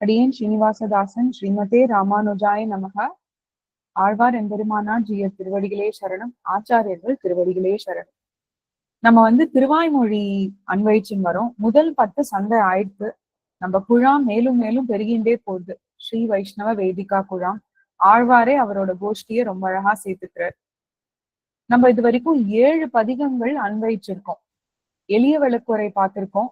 அடியேன் ஸ்ரீனிவாசதாசன் ஸ்ரீமதே ராமானுஜாய நமக. ஆழ்வார் எம்பெருமானார் ஜிய திருவடிகளே சரணம். ஆச்சாரியர்கள் திருவடிகளே சரணம். நம்ம வந்து திருவாய்மொழி அன்வயிச்சுன்னு வரோம். முதல் பத்து சந்தை ஆயிடுத்து நம்ம குழாம் மேலும் மேலும் பெருகின்றே போகுது. ஸ்ரீ வைஷ்ணவ வேதிகா குழாம். ஆழ்வாரே அவரோட கோஷ்டியை ரொம்ப அழகா சேர்த்துக்கிறார். நம்ம இது வரைக்கும் ஏழு பதிகங்கள் அன்வயிச்சிருக்கோம். எளிய விளக்குறை பார்த்திருக்கோம்.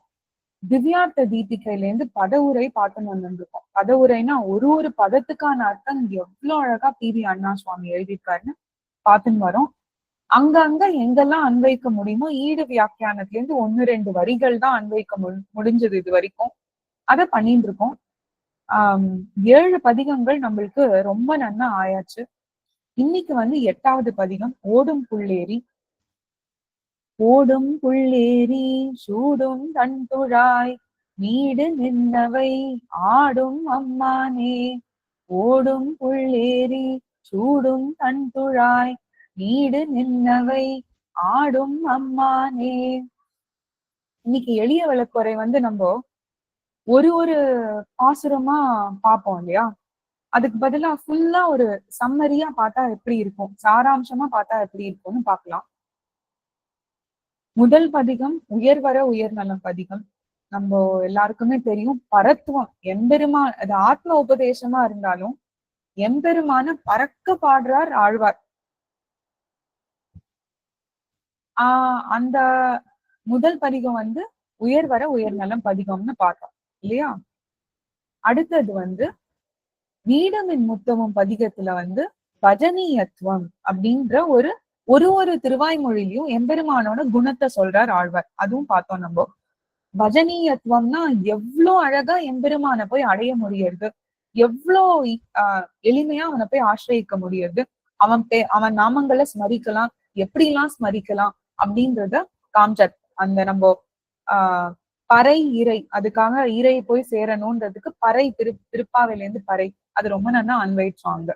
திவ்யார்த்த தீபிகையில இருந்து பதவுரை பார்த்துன்னு வந்திருக்கோம். பதவுரைனா ஒரு ஒரு பதத்துக்கான அர்த்தம் எவ்வளவு அழகா பி வி அண்ணா சுவாமி எழுதியிருக்காருன்னு பார்த்துன்னு வரோம். அங்கங்க எங்கெல்லாம் அன்வைக்க முடியுமோ ஈடு வியாக்கியானத்துல இருந்து ஒன்னு ரெண்டு வரிகள் தான் அன்வைக்க மு முடிஞ்சது இது வரைக்கும். அதை பண்ணிட்டு இருக்கோம். ஆஹ் ஏழு பதிகங்கள் நம்மளுக்கு ரொம்ப நன்னா ஆயாச்சு. இன்னைக்கு வந்து எட்டாவது பதிகம் ஓடும் புள்ளேரி ஓடும் புள்ளேரி சூடும் தன் துழாய் நீடு நின்னவை ஆடும் அம்மானே. ஓடும் புள்ளேரி சூடும் தன் துழாய் நீடு நின்னவை ஆடும் அம்மானே. இன்னைக்கு எளிய விளக்குறை வந்து நம்ம ஒரு ஒரு பாசுரமா பார்ப்போம் இல்லையா? அதுக்கு பதிலா ஃபுல்லா ஒரு சம்மரியா பார்த்தா எப்படி இருக்கும்? சாராம்சமா பார்த்தா எப்படி இருக்கும்னு பார்க்கலாம். முதல் பதிகம் உயர்வர உயர்நலம் பதிகம். நம்ம எல்லாருக்குமே தெரியும் பரத்துவம். எம்பெருமா அது ஆத்ம உபதேசமா இருந்தாலும் எம்பெருமான பறக்க பாடுறார் ஆழ்வார். ஆஹ் அந்த முதல் பதிகம் வந்து உயர்வர உயர்நலம் பதிகம்னு பார்த்தோம் இல்லையா? அடுத்தது வந்து நீடமின் முத்தமும் பதிகத்துல வந்து பஜனீயத்துவம் அப்படின்ற ஒரு ஒரு ஒரு திருவாய்மொழியிலையும் எம்பெருமானோட குணத்தை சொல்றார் ஆழ்வார். அதுவும் பார்த்தோம் நம்ம. பஜனீயத்துவம்னா எவ்வளோ அழகா எம்பெருமான போய் அடைய முடியறது எவ்வளோ ஆஹ் எளிமையா அவனை போய் ஆசிரியக்க முடியறது அவன் பே அவன் நாமங்களை ஸ்மரிக்கலாம் எப்படிலாம் ஸ்மரிக்கலாம் அப்படின்றத காமிச்சார். அந்த நம்ம ஆஹ் பறை இறை அதுக்காக இறை போய் சேரணும்ன்றதுக்கு பறை திரு திருப்பாவையில இருந்து பறை. அது ரொம்ப நல்லா அன்வைச்சாங்க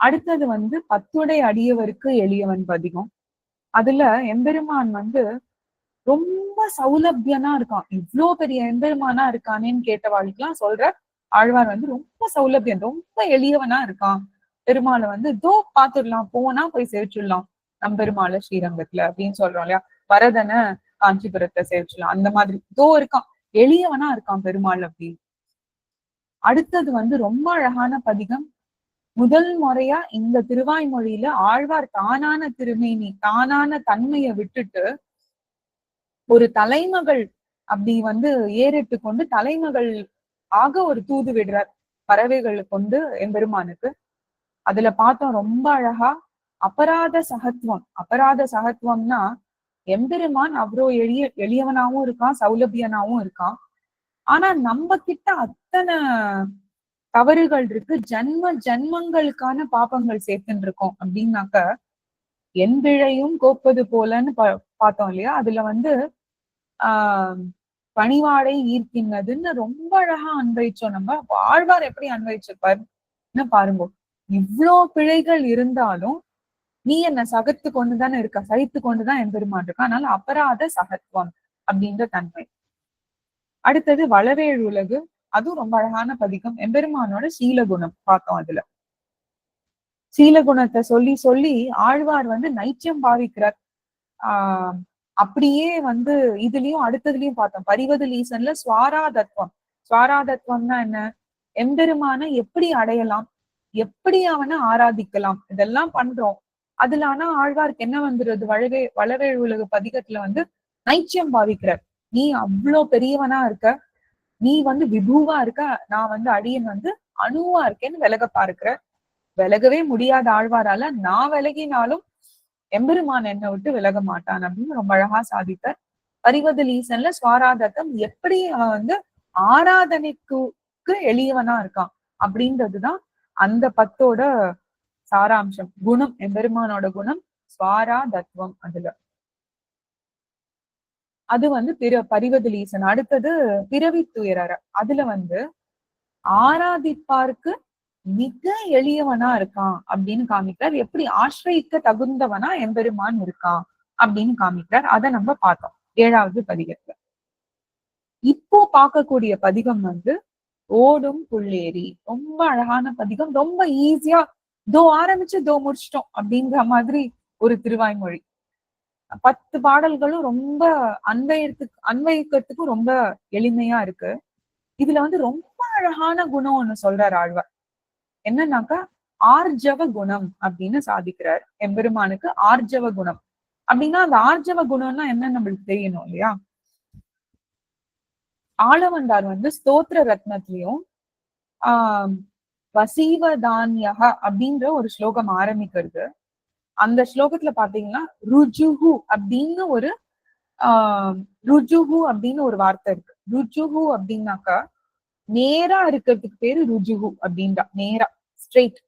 அடுத்தது வந்து பத்துடை அடியவருக்கு எளியவன் பதிகம். அதுல எம்பெருமான் வந்து ரொம்ப சௌலபியனா இருக்கான். இவ்வளோ பெரிய எம்பெருமானா இருக்கானேன்னு கேட்டவாளுக்கெல்லாம் சொல்ற ஆழ்வார் வந்து ரொம்ப சௌலபியன் ரொம்ப எளியவனா இருக்கான். பெருமாளை வந்து இதோ பாத்துடலாம் போனா போய் சேவிச்சிடலாம் நம்பெருமாளை ஸ்ரீரங்கத்துல அப்படின்னு சொல்றோம் இல்லையா? வரதனை காஞ்சிபுரத்தை சேவிச்சிடலாம் அந்த மாதிரி இதோ இருக்கான். எளியவனா இருக்கான் பெருமாள் அப்படின்னு. அடுத்தது வந்து ரொம்ப அழகான பதிகம் முதல் முறையா இந்த திருவாய்மொழியில ஆழ்வார் தானான திருமேனி தானான தன்மையை விட்டுட்டு ஒரு தலைமகள் அப்படி வந்து ஏறிட்டு கொண்டு தலைமகள் ஆக ஒரு தூது விடுறார் பறவைகள் கொண்டு எம்பெருமானுக்கு. அதுல பார்த்தோம் ரொம்ப அழகா அபராத சகத்துவம் அபராத சகத்துவம்னா எம்பெருமான் அவ்வளோ எளிய எளியவனாவும் இருக்கான் சௌலபியனாவும் இருக்கான். ஆனா நம்ம கிட்ட அத்தனை தவறுகள் இருக்கு. ஜன்ம ஜன்மங்களுக்கான பாப்பங்கள் சேர்த்துன்னு இருக்கோம் அப்படின்னாக்க என் பிழையும் கோப்பது போலன்னு பார்த்தோம் இல்லையா? அதுல வந்து ஆஹ் பணிவாடை ஈர்க்கின்றதுன்னு ரொம்ப அழகா அன்வைச்சோம் நம்ம. வாழ்வார் எப்படி அன்வைச்சிருப்பாருன்னு பாருங்க. இவ்வளோ பிழைகள் இருந்தாலும் நீ என்ன சகத்து கொண்டுதானே இருக்க சகித்து கொண்டுதான் எம்பெருமான் இருக்கா அதனால அபராத சகத்துவம் அப்படின்ற தன்மை. அடுத்தது வளவேழு உலகு. அதுவும் ரொம்ப அழகான பதிகம். எம்பெருமானோட சீலகுணம் பார்த்தோம் அதுல. சீலகுணத்தை சொல்லி சொல்லி ஆழ்வார் வந்து நைச்சியம் பாவிக்கிறார். ஆஹ் அப்படியே வந்து இதுலயும் அடுத்ததுலயும் பார்த்தோம். பரிவது லீசன்ல சுவாராதத்துவம். சுவாராதத்வம்னா என்ன? எம்பெருமான எப்படி அடையலாம்? எப்படி அவனை ஆராதிக்கலாம்? இதெல்லாம் பண்றோம். அதுல ஆனா ஆழ்வார்க்கு என்ன வந்துருது? வளவே வளவேழு உலக பதிகத்துல வந்து நைச்சியம் பாவிக்கிறார். நீ அவ்வளோ பெரியவனா இருக்க நீ வந்து விபுவா இருக்க நான் வந்து அடியன் வந்து அணுவா இருக்கேன்னு விலக பார்க்கிற. விலகவே முடியாத ஆழ்வாரால நான் விலகினாலும் எம்பெருமான் என்னை விட்டு விலக மாட்டான் அப்படின்னு ரொம்ப அழகா சாதித்தார். பரிவது லீசன்ல சுவாராதத்தம் எப்படி அவன் வந்து ஆராதனைக்கு எளியவனா இருக்கான் அப்படின்றதுதான் அந்த பத்தோட சாராம்சம். குணம் எம்பெருமானோட குணம் ஸ்வாரா தத்துவம் அதுல. அது வந்து பிற பரிவதுலீசன். அடுத்தது பிறவி துயரற அதுல வந்து ஆராதிப்பார்க்கு மிக எளியவனா இருக்கான் அப்படின்னு காமிக்கிறார். எப்படி ஆசிரியிக்க தகுந்தவனா எம்பெருமான் இருக்கான் அப்படின்னு காமிக்கிறார். அதை நம்ம பார்த்தோம். ஏழாவது பதிகத்துல. இப்போ பார்க்கக்கூடிய பதிகம் வந்து ஓடும் புள்ளேரி. ரொம்ப அழகான பதிகம். ரொம்ப ஈஸியா தோ ஆரம்பிச்சு தோ முடிச்சிட்டோம் அப்படிங்கிற மாதிரி ஒரு திருவாய்மொழி. பத்து பாடல்களும் ரொம்ப அன்வயத்துக்கு அன்வயிக்கிறதுக்கும் ரொம்ப எளிமையா இருக்கு. இதுல வந்து ரொம்ப அழகான குணம் ஒண்ணு சொல்றாரு ஆழ்வார். என்னன்னாக்கா ஆர்ஜவ குணம் அப்படின்னு சாதிக்கிறார். எம்பெருமானுக்கு ஆர்ஜவ குணம். அப்படின்னா அந்த ஆர்ஜவ குணம்னா என்ன நம்மளுக்கு தெரியணும் இல்லையா? ஆளவந்தார் வந்து ஸ்தோத்திர ரத்னத்திலையும் ஆஹ் வசீவதான்யக அப்படின்ற ஒரு ஸ்லோகம் ஆரம்பிக்கிறது. அந்த ஸ்லோகத்துல பாத்தீங்கன்னா ருஜுஹு அப்படின்னு ஒரு ஆஹ் ருஜுஹு அப்படின்னு ஒரு வார்த்தை இருக்கு. ருஜுஹு அப்படின்னாக்கா நேரா இருக்கிறதுக்கு பேரு ருஜுஹு அப்படின்றா. நேரா ஸ்ட்ரெயிட்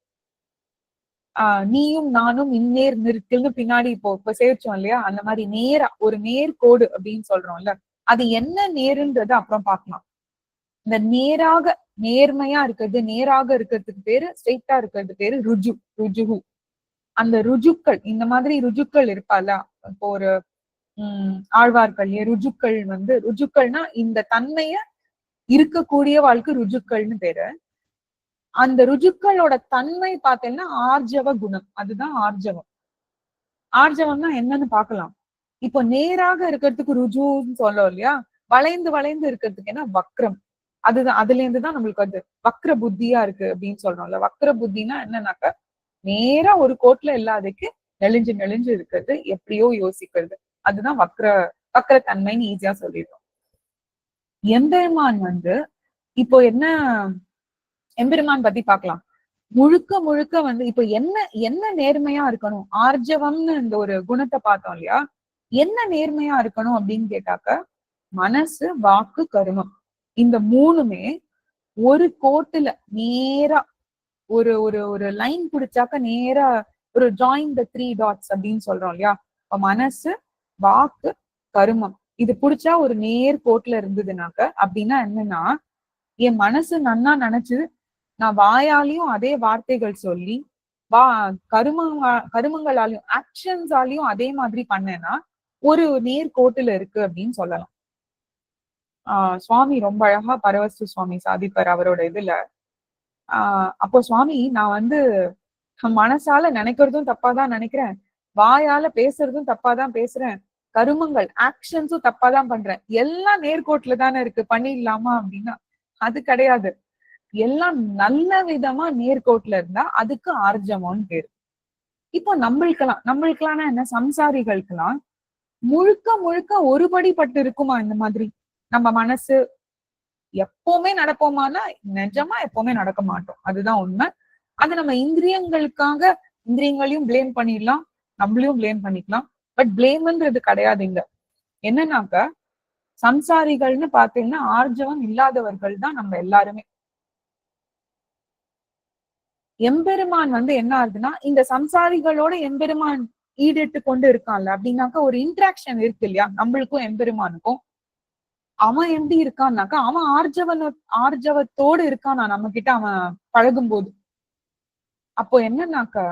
ஆஹ் நீயும் நானும் இந்நேர் நிற்கல்னு பின்னாடி இப்போ இப்ப சேர்ச்சோம் இல்லையா? அந்த மாதிரி நேரா ஒரு நேர் கோடு அப்படின்னு சொல்றோம்ல அது என்ன நேருன்றது அப்புறம் பார்க்கலாம். இந்த நேராக நேர்மையா இருக்கிறது நேராக இருக்கிறதுக்கு பேரு ஸ்ட்ரெயிட்டா இருக்கிறது பேரு ருஜு ருஜுஹு. அந்த ருஜுக்கள் இந்த மாதிரி ருஜுக்கள் இருப்பால இப்போ ஒரு உம் ஆழ்வார்கள் ருஜுக்கள் வந்து ருஜுக்கள்னா இந்த தன்மைய இருக்கக்கூடிய வாழ்க்கை ருஜுக்கள்னு பேரு. அந்த ருஜுக்களோட தன்மை பார்த்தீங்கன்னா ஆர்ஜவ குணம். அதுதான் ஆர்ஜவம். ஆர்ஜவம்னா என்னன்னு பார்க்கலாம். இப்போ நேராக இருக்கிறதுக்கு ருஜுன்னு சொல்லுவோம் இல்லையா? வளைந்து வளைந்து இருக்கிறதுக்கு என்ன? வக்ரம். அதுதான் அதுல இருந்து தான் நம்மளுக்கு வந்து வக்ர புத்தியா இருக்கு அப்படின்னு சொல்றோம்ல. வக்ர புத்தினா என்னன்னாக்கா நேரா ஒரு கோட்ல இல்லாதக்கு நெளிஞ்சு நெளிஞ்சு இருக்கிறது எப்படியோ யோசிக்கிறது. அதுதான் வக்ர வக்ர தன்மைன்னு ஈஸியா சொல்லிடுறோம். எம்பெருமான் வந்து இப்போ என்ன எம்பெருமான் பத்தி பார்க்கலாம் முழுக்க முழுக்க வந்து இப்போ என்ன என்ன நேர்மையா இருக்கணும்? ஆர்ஜவம்னு இந்த ஒரு குணத்தை பார்த்தோம் இல்லையா? என்ன நேர்மையா இருக்கணும் அப்படின்னு கேட்டாக்க மனசு வாக்கு கருமம். இந்த மூணுமே ஒரு கோட்டுல நேரா ஒரு ஒரு ஒரு லைன் பிடிச்சாக்க நேரா ஒரு ஜாயின் த த்ரீ டாட்ஸ் அப்படின்னு சொல்றோம் இல்லையா? இப்ப மனசு வாக்கு கருமம். இது பிடிச்சா ஒரு நேர் கோட்ல இருந்ததுனாக்க அப்படின்னா என்னன்னா என் மனசு நன்னா நினைச்சு நான் வாயாலையும் அதே வார்த்தைகள் சொல்லி வா கருமங்க கருமங்களாலையும் ஆக்ஷன்ஸாலையும் அதே மாதிரி பண்ணேன்னா ஒரு நேர் கோட்டுல இருக்கு அப்படின்னு சொல்லலாம். ஆஹ் சுவாமி ரொம்ப அழகா பரவஸ்து சுவாமி சாதிப்பார் அவரோட இதுல. ஆஹ் அப்போ சுவாமி நான் வந்து மனசால நினைக்கிறதும் தப்பாதான் நினைக்கிறேன். வாயால பேசுறதும் தப்பாதான் பேசுறேன். கருமங்கள் ஆக்ஷன்ஸும் தப்பாதான் பண்றேன். எல்லாம் நேர்கோட்டுல தானே இருக்கு. பண்ணிடலாமா அப்படின்னா அது கிடையாது. எல்லாம் நல்ல விதமா நேர்கோட்டுல இருந்தா அதுக்கு ஆர்ஜமான்னு பேரு. இப்போ நம்மளுக்கெல்லாம் நம்மளுக்கெல்லாம் என்ன? சம்சாரிகளுக்கெல்லாம் முழுக்க முழுக்க ஒருபடி பட்டு இருக்குமா இந்த மாதிரி? நம்ம மனசு எப்பவுமே நடப்போமானா நிஜமா எப்பவுமே நடக்க மாட்டோம். அதுதான் உண்மை. அது நம்ம இந்திரியங்களுக்காக இந்திரியங்களையும் பிளேம் பண்ணிடலாம் நம்மளையும் பிளேம் பண்ணிக்கலாம். பட் பிளேம்ன்றது கிடையாது இங்க. என்னன்னாக்க சம்சாரிகள்னு பாத்தீங்கன்னா ஆர்ஜவம் இல்லாதவர்கள் தான் நம்ம எல்லாருமே. எம்பெருமான் வந்து என்ன ஆகுதுன்னா இந்த சம்சாரிகளோட எம்பெருமான் ஈடுட்டு கொண்டு இருக்கான்ல அப்படின்னாக்கா ஒரு இன்ட்ராக்ஷன் இருக்கு இல்லையா? நம்மளுக்கும் எம்பெருமானுக்கும். அவன் எப்படி இருக்கான்னாக்கா அவன் ஆர்ஜவன ஆர்ஜவத்தோடு இருக்கானா நம்ம கிட்ட அவன் பழகும் போது அப்போ என்னன்னாக்கா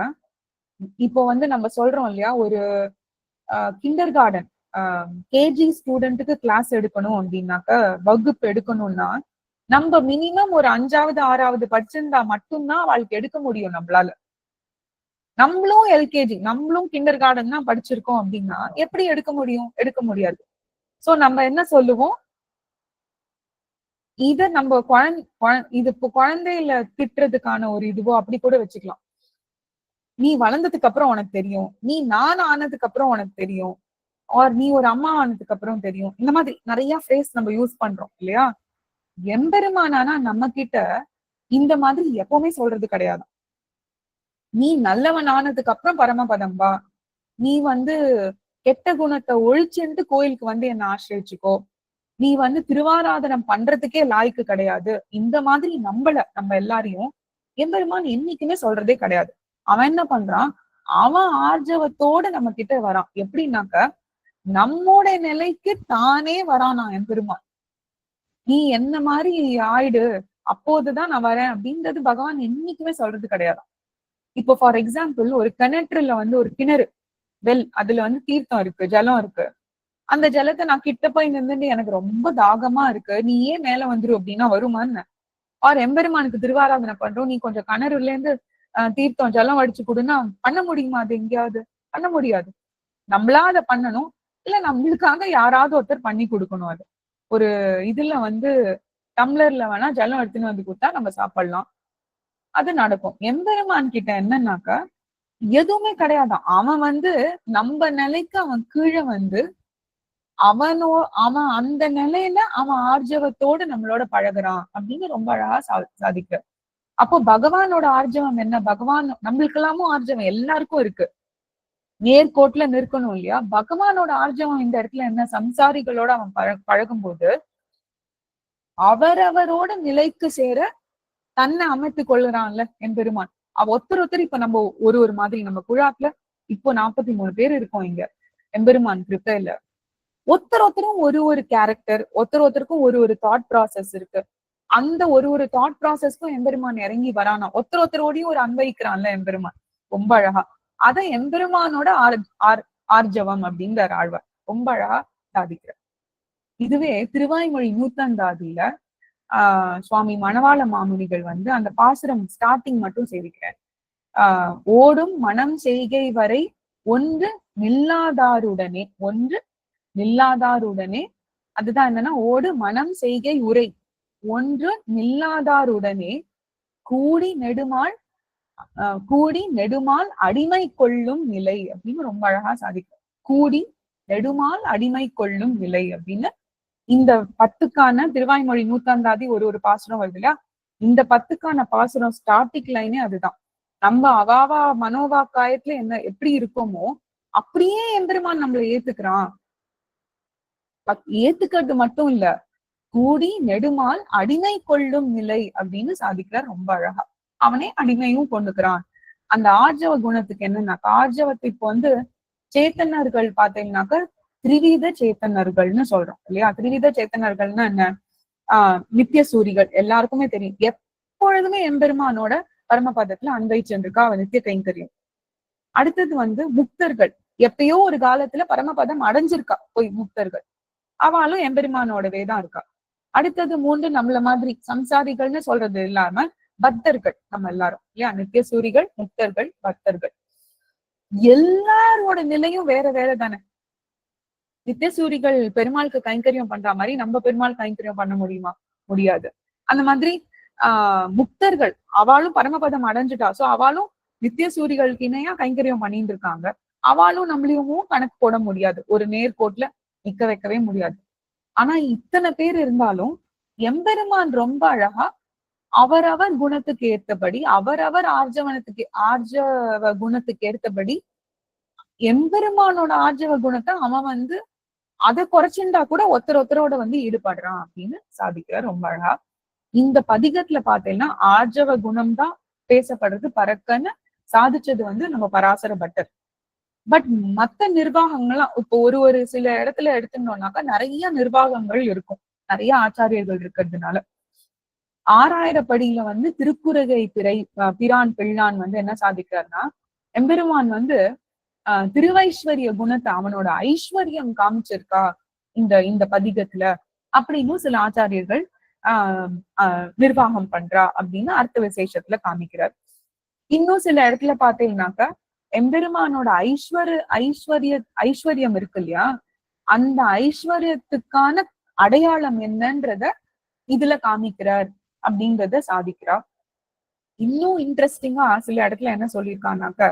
இப்போ வந்து நம்ம சொல்றோம் இல்லையா ஒரு கிண்டர் கார்டன் கேஜி ஸ்டூடெண்ட்டுக்கு கிளாஸ் எடுக்கணும் அப்படின்னாக்க வகுப்பு எடுக்கணும்னா நம்ம மினிமம் ஒரு அஞ்சாவது ஆறாவது படிச்சிருந்தா மட்டும்தான் அவளுக்கு எடுக்க முடியும் நம்மளால. நம்மளும் எல்கேஜி நம்மளும் கிண்டர் கார்டன் தான் படிச்சிருக்கோம் அப்படின்னா எப்படி எடுக்க முடியும்? எடுக்க முடியாது. சோ நம்ம என்ன சொல்லுவோம்? இத நம்ம குழந்தை இது இப்போ குழந்தையில திட்டுறதுக்கான ஒரு இதுவோ அப்படி கூட வச்சுக்கலாம். நீ வளர்ந்ததுக்கு அப்புறம் உனக்கு தெரியும். நீ நான் ஆனதுக்கு அப்புறம் உனக்கு தெரியும். ஆர் நீ ஒரு அம்மா ஆனதுக்கு அப்புறம் தெரியும். இந்த மாதிரி நிறைய ஃப்ரேஸ் நம்ம யூஸ் பண்றோம் இல்லையா? எம்பெருமானானா நம்ம கிட்ட இந்த மாதிரி எப்பவுமே சொல்றது கிடையாது. நீ நல்லவன் ஆனதுக்கு அப்புறம் பரமபதம் வா. நீ வந்து கெட்ட குணத்தை ஒழிச்சுட்டு கோயிலுக்கு வந்து என்ன ஆசிரியச்சுக்கோ. நீ வந்து திருவாராதனம் பண்றதுக்கே லாய்க்கு கிடையாது. இந்த மாதிரி நம்பல நம்ம எல்லாரையும் எம்பெருமான் என்னைக்குமே சொல்றதே கிடையாது. அவன் என்ன பண்றான்? அவன் ஆர்ஜவத்தோட நம்ம கிட்ட வரான். எப்படின்னாக்க நம்மோட நிலைக்கு தானே வரானா எம்பெருமான்? நீ என்ன மாதிரி ஆயிடு அப்போதுதான் நான் வரேன் அப்படின்றது பகவான் என்னைக்குமே சொல்றது கிடையாது. இப்போ ஃபார் எக்ஸாம்பிள் ஒரு கிணற்றுல வந்து ஒரு கிணறு வெல் அதுல வந்து தீர்த்தம் இருக்கு ஜலம் இருக்கு. அந்த ஜலத்தை நான் கிட்ட போய் நின்றுட்டு எனக்கு ரொம்ப தாகமா இருக்கு. நீ ஏன் மேல வந்துரு அப்படின்னா வருமான்னு ஆர் எம்பெருமானுக்கு திருவாராதனை பண்றோம். நீ கொஞ்சம் கணருல இருந்து அஹ், தீர்த்தம் ஜலம் அடிச்சு கொடுன்னா பண்ண முடியுமா அது எங்கேயாவது? பண்ண முடியாது. நம்மளா அதை பண்ணணும். இல்ல நம்மளுக்காக யாராவது ஒருத்தர் பண்ணி கொடுக்கணும் அது. ஒரு இதுல வந்து டம்ளர்ல வேணா ஜலம் எடுத்துன்னு வந்து கொடுத்தா நம்ம சாப்பிடலாம். அது நடக்கும். எம்பெருமான் கிட்ட என்னன்னாக்கா எதுவுமே கிடையாது. அவன் வந்து நம்ம நிலைக்கு அவன் கீழே வந்து அவனோ அவன் அந்த நிலையில அவன் ஆர்ஜவத்தோடு நம்மளோட பழகுறான் அப்படின்னு ரொம்ப அழகா சா சாதிக்க. அப்போ பகவானோட ஆர்ஜவம் என்ன? பகவான் நம்மளுக்கு எல்லாமும் ஆர்ஜவம் எல்லாருக்கும் இருக்கு. நேர்கோட்டுல நிற்கணும் இல்லையா? பகவானோட ஆர்ஜவம் இந்த இடத்துல என்ன? சம்சாரிகளோட அவன் பழ பழகும் போது அவரவரோட நிலைக்கு சேர தன்னை அமைத்து கொள்ளுறான்ல என் பெருமான். அவ ஒருத்தர் ஒருத்தர் இப்ப நம்ம ஒரு ஒரு மாதிரி நம்ம குழாத்துல இப்போ நாற்பத்தி மூணு பேர் இருக்கோம் இங்க. எம்பெருமான் கிருப்பையில. ஒருத்தர் ஒருத்தரும் ஒரு ஒரு கேரக்டர் ஒருத்தர் ஒருத்தருக்கும் ஒரு ஒரு தாட் ப்ராசஸ் இருக்கு. அந்த ஒரு ஒரு தாட் ப்ராசஸ்க்கும் எம்பெருமான் இறங்கி வரானா? ஒருத்தர் ஒருத்தரோடையும் ஒரு அன்வைக்கிறான்ல எம்பெருமான். ரொம்ப அழகா. அத எம்பெருமானோட ஆர் ஆர் ஆர்ஜவம் அப்படிங்கிற ஆழ்வார். ரொம்ப அழகா சாதிக்கிறார். இதுவே திருவாய்மொழி நூத்தந்தாதியில ஆஹ் சுவாமி மணவாள மாமுனிகள் வந்து அந்த பாசுரம் ஸ்டார்டிங் மட்டும் சேவிக்கிறார் ஆஹ் ஓடும் மனம் செய்கை வரை ஒன்று நில்லாதாருடனே ஒன்று நில்லாதாருடனே அதுதான் என்னன்னா ஓடு மனம் செய்கை உரை. ஒன்று நில்லாதாருடனே கூடி நெடுமாள் கூடி நெடுமால் அடிமை கொள்ளும் நிலை அப்படின்னு ரொம்ப அழகா சாதிக்கும். கூடி நெடுமால் அடிமை கொள்ளும் நிலை அப்படின்னு இந்த பத்துக்கான திருவாய்மொழி நூத்தாந்தாதி ஒரு ஒரு பாசுரம் வருது இல்லையா? இந்த பத்துக்கான பாசுரம் ஸ்டார்டிக் லைனே அதுதான். நம்ம அவாவா மனோவாக்காயத்துல என்ன எப்படி இருக்கோமோ அப்படியே எம்பெருமான் நம்மளை ஏத்துக்கிறான். ஏத்துக்கிறது மட்டும் இல்ல. கூடி நெடுமால் அடிமை கொள்ளும் நிலை அப்படின்னு சாதிக்கிறார். ரொம்ப அழகா. அவனே அடிமையும் கொண்டுக்கிறான். அந்த ஆர்ஜவ குணத்துக்கு என்னன்னாக்கா ஆர்ஜவத்தை இப்போ வந்து சேத்தனர்கள் பாத்தீங்கன்னாக்கா திரிவித சேத்தனர்கள்னு சொல்றோம் இல்லையா? திரிவித சேத்தனர்கள்னா என்ன? ஆஹ் நித்திய சூரிகள். எல்லாருக்குமே தெரியும். எப்பொழுதுமே எம்பெருமானோட பரமபதத்துல அன்பை அவன் நித்திய கைங்கரியம். அடுத்தது வந்து முக்தர்கள். எப்பயோ ஒரு காலத்துல பரமபதம் அடைஞ்சிருக்கா போய் முக்தர்கள். அவளும் எம்பெருமானோடவே தான் இருக்கா. அடுத்தது மூன்று நம்மள மாதிரி சம்சாரிகள்னு சொல்றது இல்லாம பக்தர்கள் நம்ம எல்லாரும். இல்லையா? நித்திய சூரிகள் முக்தர்கள் பக்தர்கள். எல்லாரோட நிலையும் வேற வேற தானே. நித்தியசூரிகள் பெருமாளுக்கு கைங்கரியம் பண்ற மாதிரி நம்ம பெருமாள் கைங்கரியம் பண்ண முடியுமா? முடியாது. அந்த மாதிரி ஆஹ் முக்தர்கள் அவளும் பரமபதம் அடைஞ்சிட்டா. சோ அவளும் நித்தியசூரிகளுக்கு இணையா கைங்கரியம் பண்ணிட்டு இருக்காங்க. அவளும் நம்மளையும் கணக்கு போட முடியாது. ஒரு நேர்கோட்ல நிக்க வைக்கவே முடியாது. ஆனா இத்தனை பேர் இருந்தாலும் எம்பெருமான் ரொம்ப அழகா அவரவர் குணத்துக்கு ஏற்றபடி அவரவர் ஆர்ஜவனத்துக்கு ஆர்ஜவ குணத்துக்கு ஏத்தபடி எம்பெருமானோட ஆர்ஜவ குணத்தை அவன் வந்து அதை குறைச்சிருந்தா கூட ஒருத்தர் ஒருத்தரோட வந்து ஈடுபடுறான் அப்படின்னு சாதிக்கிறார் ரொம்ப அழகா. இந்த பதிகத்துல பாத்தீங்கன்னா ஆர்ஜவ குணம் தான் பேசப்படுறது பறக்கன்னு சாதிச்சது வந்து நம்ம பராசர பட்டர் பட் மத்த நிர்வாகங்கள்லாம் இப்போ ஒரு ஒரு சில இடத்துல எடுத்துட்டோம்னாக்கா நிறைய நிர்வாகங்கள் இருக்கும். நிறைய ஆச்சாரியர்கள் இருக்கிறதுனால. ஆறாயிரப்படியில வந்து திருக்குறகை பிறை அஹ் பிரான் பிள்ளான் வந்து என்ன சாதிக்கிறார்னா எம்பெருமான் வந்து ஆஹ் திருவைஸ்வரிய குணத்தை அவனோட ஐஸ்வர்யம் காமிச்சிருக்கா இந்த இந்த பதிகத்துல அப்படின்னு சில ஆச்சாரியர்கள் ஆஹ் ஆஹ் நிர்வாகம் பண்றா அப்படின்னு அர்த்த விசேஷத்துல காமிக்கிறார். இன்னும் சில இடத்துல பாத்தீங்கன்னாக்கா எம்பெருமானோட ஐஸ்வர ஐஸ்வர்ய ஐஸ்வர்யம் இருக்கு இல்லையா? அந்த ஐஸ்வர்யத்துக்கான அடையாளம் என்னன்றத இதுல காமிக்கிறார் அப்படின்றத சாதிக்கிறார் இன்னும் இன்ட்ரெஸ்டிங்கா சில இடத்துல என்ன சொல்லியிருக்கானாக்க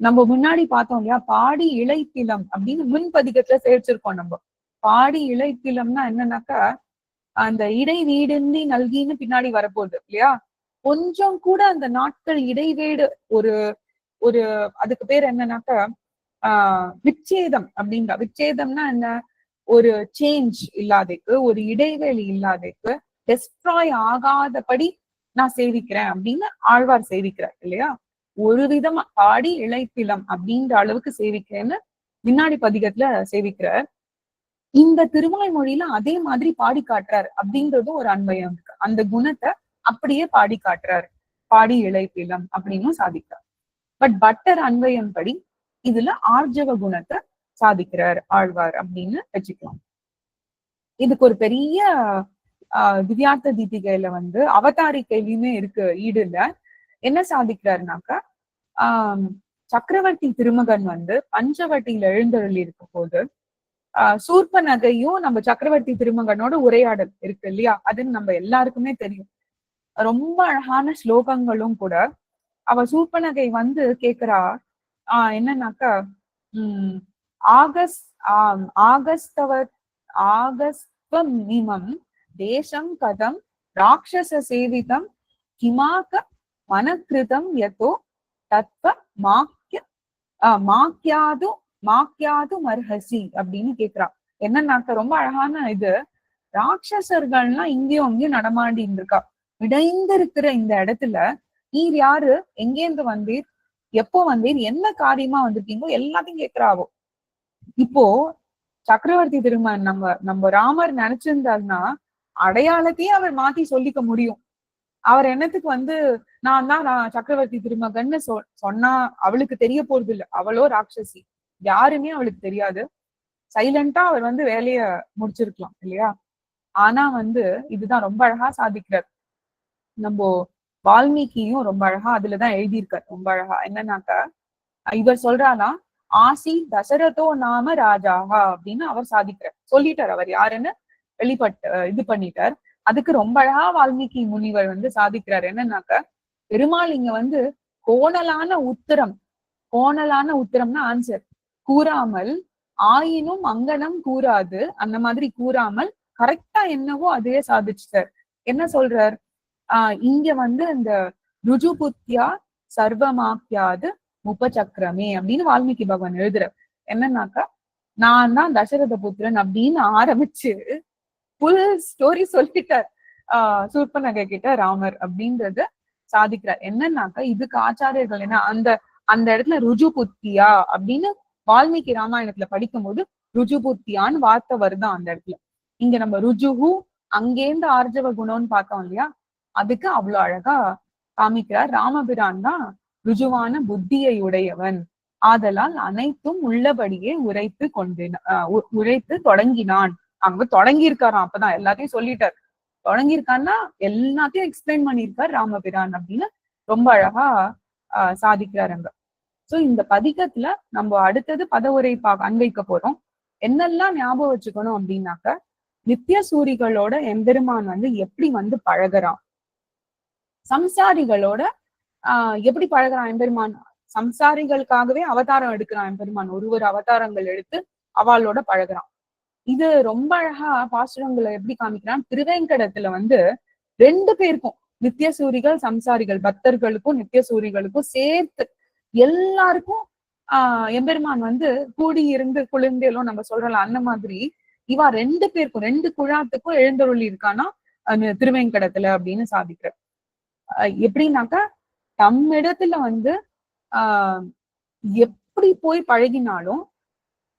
நம்ம முன்னாடி பார்த்தோம் இல்லையா? பாடி இலைத்திலம் அப்படின்னு முன்பதிகத்துல சேர்த்திருக்கோம் நம்ம. பாடி இலைத்திலம்னா என்னன்னாக்கா அந்த இடை வீடுந்தி நல்கின்னு பின்னாடி வரப்போகுது இல்லையா? கொஞ்சம் கூட அந்த நாட்கள் இடைவேடு ஒரு ஒரு அதுக்கு பேர் என்னன்னாக்கா ஆஹ் விச்சேதம் அப்படின்ற. விச்சேதம்னா என்ன? ஒரு சேஞ்ச் இல்லாதக்கு ஒரு இடைவெளி இல்லாதக்கு டெஸ்ட்ராய் ஆகாதபடி நான் சேவிக்கிறேன் அப்படின்னு ஆழ்வார் சேவிக்கிறார் இல்லையா? ஒரு விதமா பாடி இழைப்பிலம் அப்படின்ற அளவுக்கு சேவிக்கிறேன்னு முன்னாடி பதிகத்துல சேவிக்கிறார். இந்த திருவாய்மொழியில அதே மாதிரி பாடி காட்டுறாரு அப்படின்றதும் ஒரு அன்பயம் இருக்கு. அந்த குணத்தை அப்படியே பாடி காட்டுறாரு. பாடி இழைப்பிலம் அப்படின்னு சாதிக்கிறார். பட் பட்டர் அன்பயம் படி இதுல ஆர்ஜவ குணத்தை சாதிக்கிறார் ஆழ்வார் அப்படின்னு வச்சுக்கலாம். இதுக்கு ஒரு பெரிய ஆஹ் திவ்யார்த்த தீபிகையில வந்து அவதாரி கேள்வியுமே இருக்கு ஈடு இல்ல என்ன சாதிக்கிறாருனாக்கா ஆஹ் சக்கரவர்த்தி திருமகன் வந்து பஞ்சவட்டியில எழுந்தருளி இருக்கும் போது ஆஹ் சூர்ப நகையும் நம்ம சக்கரவர்த்தி திருமகனோட உரையாடல் இருக்கு இல்லையா? அதுன்னு நம்ம எல்லாருக்குமே தெரியும். ரொம்ப அழகான ஸ்லோகங்களும் கூட அவ சூப்பனகை வந்து கேக்குறா ஆஹ் என்னன்னாக்கா உம் ஆகஸ்ட் ஆஹ் ஆகஸ்தவ ஆகஸ்தம் நிமம் தேசம் கதம் ராட்சச சேவிதம் கிமாக்க மனக்கிருதம் யதோ தத்வ மாக்கிய ஆஹ் மாக்கியாது மாக்கியாது மர்ஹசி அப்படின்னு கேக்குறா. என்னன்னாக்க ரொம்ப அழகான இது. ராட்சசர்கள்லாம் இங்கேயும் அங்கேயும் நடமாடின்னு இருக்கா. இடைந்து இருக்கிற இந்த இடத்துல நீர் யாரு? எங்கேருந்து வந்தீர்? எப்போ வந்தீர்? என்ன காரியமா வந்திருக்கீங்களோ எல்லாத்தையும் கேக்குறாவோ. இப்போ சக்கரவர்த்தி திருமன் நம்ம நம்ம ராமர் நினைச்சிருந்தாருன்னா அடையாளத்தையே அவர் மாத்தி சொல்லிக்க முடியும். அவர் என்னத்துக்கு வந்து நான் தான் நான் சக்கரவர்த்தி திருமகன்னு சொ சொன்னா அவளுக்கு தெரிய போறது இல்லை அவளோ ராட்சசி. யாருமே அவளுக்கு தெரியாது. சைலண்டா அவர் வந்து வேலைய முடிச்சிருக்கலாம் இல்லையா? ஆனா வந்து இதுதான் ரொம்ப அழகா சாதிக்கிறார். நம்ம வால்மீகியும் ரொம்ப அழகா அதுலதான் எழுதியிருக்கார் ரொம்ப அழகா. என்னன்னாக்கா இவர் சொல்றானா ஆசி தசரதோ நாம ராஜாஹா அப்படின்னு அவர் சாதிக்கிறார். சொல்லிட்டார் அவர் யாருன்னு? வெளிப்பட்ட இது பண்ணிட்டார். அதுக்கு ரொம்ப அழகா வால்மீகி முனிவர் வந்து சாதிக்கிறார். என்னன்னாக்க பெருமாள் இங்க வந்து கோணலான உத்தரம் கோணலான உத்தரம்னா ஆன்சர் கூறாமல் ஆயினும் அங்கனம் கூறாது. அந்த மாதிரி கூறாமல் கரெக்டா என்னவோ அதையே சாதிச்சுட்டார். என்ன சொல்றார்? ஆஹ் இங்க வந்து இந்த ருஜுபுத்தியா சர்வமாக்கியாது முப்பச்சக்கரமே அப்படின்னு வால்மீகி பகவான் எழுதுற. என்னன்னாக்கா நான் தான் தசரத புத்திரன் அப்படின்னு ஆரம்பிச்சு புல் ஸ்டோரி சொல்லிட்டார். ஆஹ் சூர்பனகை கிட்ட ராமர் அப்படின்றத சாதிக்கிறார். என்னன்னாக்கா இதுக்கு ஆச்சாரியர்கள் என்ன அந்த அந்த இடத்துல ருஜுபுத்தியா அப்படின்னு வால்மீகி ராமாயணத்துல படிக்கும் போது ருஜுபுத்தியான்னு வார்த்தை வருதான் அந்த இடத்துல. இங்க நம்ம ருஜுகு அங்கேருந்து ஆர்ஜவ குணம்னு பார்த்தோம் இல்லையா அதுக்கு அவ்வளவு அழகா காமிக்கிறார். ராமபிரான் தான் ருஜுவான புத்தியை உடையவன். ஆதலால் அனைத்தும் உள்ளபடியே உரைத்து கொண்டின உரைத்து தொடங்கினான். அங்க தொடங்கி இருக்காராம் அப்பதான் எல்லாத்தையும் சொல்லிட்டார். தொடங்கியிருக்கான்னா எல்லாத்தையும் எக்ஸ்பிளைன் பண்ணியிருக்கார் ராமபிரான் அப்படின்னு ரொம்ப அழகா ஆஹ் சாதிக்கிறார் அங்க. சோ இந்த பதிகத்துல நம்ம அடுத்தது பதவுரை பா அன்வைக்க போறோம். என்னெல்லாம் ஞாபகம் வச்சுக்கணும் அப்படின்னாக்க நித்திய சூரிகளோட எம்பெருமான் வந்து எப்படி வந்து பழகுறான்? சம்சாரிகளோட ஆஹ் எப்படி பழகுறான் எம்பெருமான்? சம்சாரிகளுக்காகவே அவதாரம் எடுக்கிறான் எம்பெருமான். ஒரு ஒரு அவதாரங்கள் எடுத்து அவளோட பழகுறான். இது ரொம்ப அழகா பாசுரங்களை எப்படி காமிக்கிறான்? திருவேங்கடத்துல வந்து ரெண்டு பேருக்கும் நித்தியசூரிகள் சம்சாரிகள் பக்தர்களுக்கும் நித்திய சூரிகளுக்கும் சேர்த்து எல்லாருக்கும் ஆஹ் எம்பெருமான் வந்து கூடி இருந்து குளிர்ந்தேலும் நம்ம சொல்றலாம் அந்த மாதிரி இவா ரெண்டு பேருக்கும் ரெண்டு குழாத்துக்கும் எழுந்தருளி இருக்கானா திருவேங்கடத்துல அப்படின்னு சாதிக்கிற எப்படின்னாக்கா தம்மிடத்துல வந்து ஆஹ் எப்படி போய் பழகினாலும்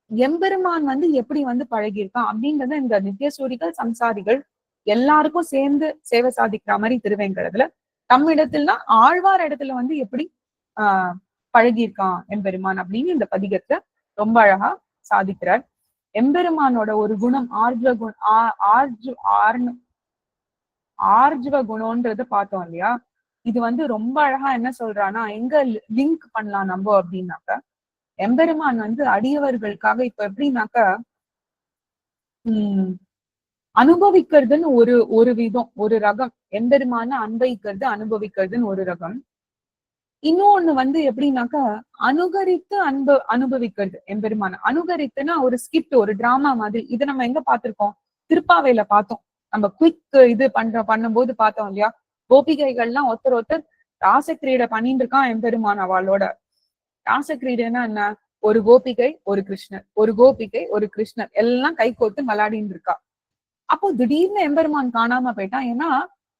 எம்பெருமான் வந்து எப்படி வந்து பழகியிருக்கான் அப்படின்றத இந்த நித்தியசூரிகள் சம்சாரிகள் எல்லாருக்கும் சேர்ந்து சேவை சாதிக்கிற மாதிரி திருவேங்கடத்துல தம்மிடத்துல ஆழ்வார் இடத்துல வந்து எப்படி ஆஹ் பழகியிருக்கான் எம்பெருமான் அப்படின்னு இந்த பதிகத்தை ரொம்ப அழகா சாதிக்கிறார். எம்பெருமானோட ஒரு குணம் ஆர்ஜ குண ஆர்ஜு ஆர்னு ஆர்ஜவ குணம்ன்றத பார்த்தோம் இல்லையா? இது வந்து ரொம்ப அழகா என்ன சொல்றான்னா எங்க லிங்க் பண்ணலாம் நம்ம அப்படின்னாக்க எம்பெருமான் வந்து அடியவர்களுக்காக இப்ப எப்படின்னாக்க உம் அனுபவிக்கிறதுன்னு ஒரு ஒரு விதம் ஒரு ரகம். எம்பெருமான அன்பைக்கிறது அனுபவிக்கிறதுன்னு ஒரு ரகம். இன்னொன்னு வந்து எப்படின்னாக்கா அனுகரித்து அன்பு அனுபவிக்கிறது எம்பெருமான. அனுகரித்துனா ஒரு ஸ்கிப்ட் ஒரு டிராமா மாதிரி. இதை நம்ம எங்க பார்த்திருக்கோம்? திருப்பாவையில பார்த்தோம். நம்ம குவிக் இது பண்ற பண்ணும்போது பார்த்தோம் இல்லையா? கோபிகைகள்லாம் ஒருத்தர் ஒருத்தர் ராசக்கிரீடை பண்ணிட்டு இருக்கான் எம்பெருமான் அவளோட. ராசக்கிரீடைன்னா என்ன? ஒரு கோபிகை ஒரு கிருஷ்ணர். ஒரு கோபிகை ஒரு கிருஷ்ணர். எல்லாம் கை கோத்து விளையாடின்னு இருக்கா. அப்போ திடீர்னு எம்பெருமான் காணாம போயிட்டான். ஏன்னா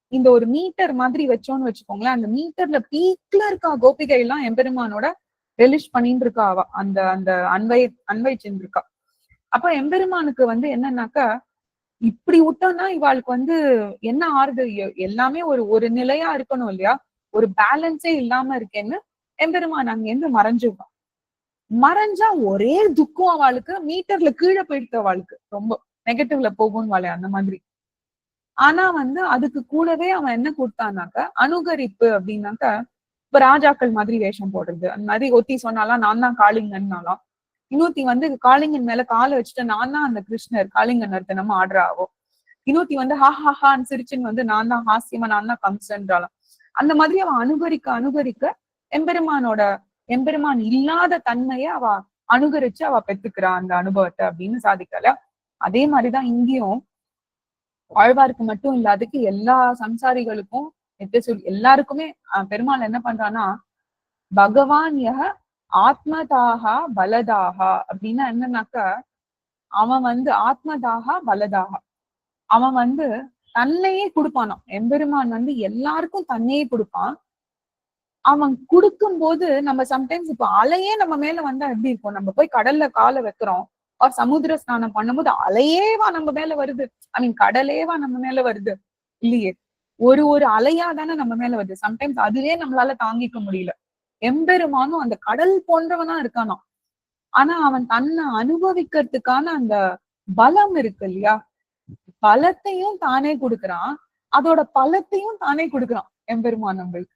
இந்த ஒரு மீட்டர் மாதிரி வச்சோம்னு வச்சுக்கோங்களேன். அந்த மீட்டர்ல பீக்ல இருக்கா கோபிகை எல்லாம் எம்பெருமானோட ரெலிஷ் பண்ணிட்டு இருக்கா அவ. அந்த அந்த அன்வை அன்பை செஞ்சிருக்கா. அப்ப எம்பெருமானுக்கு வந்து என்னன்னாக்கா இப்படி விட்டோம்னா இவாளுக்கு வந்து என்ன ஆறுது? எல்லாமே ஒரு ஒரு நிலையா இருக்கணும் இல்லையா? ஒரு பேலன்ஸே இல்லாம இருக்கேன்னு எம்பெருமான் அங்கேருந்து இருந்து மறைஞ்சா ஒரே துக்கம் அவளுக்கு மீட்டர்ல கீழே போயிட்டு அவளுக்கு. ரொம்ப நெகட்டிவ்ல போகும் வாழை அந்த மாதிரி. ஆனா வந்து அதுக்கு கூடவே அவன் என்ன கொடுத்தானாக்க அனுகரிப்பு அப்படின்னாக்க இப்ப ராஜாக்கள் மாதிரி வேஷம் போடுறது. அந்த மாதிரி ஒத்தி சொன்னாலாம் நான் தான் காளிங்கன்னாலாம். இன்னொருத்தி வந்து காளிங்கன் மேல காலை வச்சுட்டு நான் தான் அந்த கிருஷ்ணர் காளிங்கன் நர்த்தனமா ஆகும் இன்னொருத்தி வந்து ஹா ஹா ஹான்னு சிரிச்சுன்னு வந்து நான் தான் ஹாஸ்யமா நான் தான் கம்சன்றாலும் அந்த மாதிரி அவ அனுகரிக்க அனுகரிக்க எம்பெருமானோட எம்பெருமான் இல்லாத தன்மையை அவ அனுகரிச்சு அவ பெத்துக்கிறா அந்த அனுபவத்தை அப்படின்னு சாதிக்கல. அதே மாதிரிதான் இங்கேயும் ஆழ்வாருக்கு மட்டும் இல்லாதக்கு எல்லா சம்சாரிகளுக்கும் எத்த சொல் எல்லாருக்குமே பெருமாள் என்ன பண்றான்னா பகவான் யக ஆத்மதாகா பலதாகா அப்படின்னா என்னன்னாக்கா அவன் வந்து ஆத்மதாகா பலதாகா. அவன் வந்து தன்னையே கொடுப்பானாம். எம்பெருமான் வந்து எல்லாருக்கும் தன்னையே கொடுப்பான். அவன் கொடுக்கும் போது நம்ம சம்டைம்ஸ் இப்ப அலையே நம்ம மேல வந்தா எப்படி இருக்கும்? நம்ம போய் கடல்ல காலை வைக்கிறோம். ஒரு சமுத்திர ஸ்நானம் பண்ணும்போது அலையேவா நம்ம மேல வருது? ஐ மீன் கடலேவா நம்ம மேல வருது? இல்லையே. ஒரு ஒரு அலையா தானே நம்ம மேல வருது. சம்டைம்ஸ் அதுவே நம்மளால தாங்கிக்க முடியல. எம்பெருமானும் அந்த கடல் போன்றவனா இருக்கானாம். ஆனா அவன் தன்னை அனுபவிக்கிறதுக்கான அந்த பலம் இருக்கு இல்லையா? பலத்தையும் தானே கொடுக்கறான். அதோட பலத்தையும் தானே கொடுக்கறான் எம்பெருமான் நம்மளுக்கு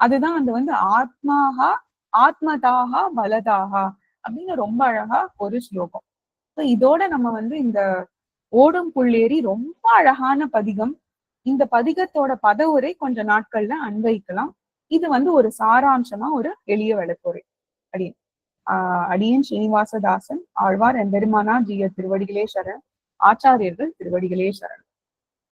அதுதான் அந்த வந்து ஆத்மாகா ஆத்மதாகா பலதாகா அப்படின்னு ரொம்ப அழகா ஒரு ஸ்லோகம். இதோட நம்ம வந்து இந்த ஓடும் புள்ளேரி ரொம்ப அழகான பதிகம். இந்த பதிகத்தோட பதவுரை கொஞ்ச நாட்கள்ல அன்வைக்கலாம் இது வந்து ஒரு சாராம்சமா ஒரு எளிய விளக்குறை அடியன் ஆஹ் அடியன் ஸ்ரீனிவாசதாசன் ஆழ்வார் எம்பெருமானா ஜிய திருவடிகளே சரண் ஆச்சாரியர்கள் திருவடிகளே சரண்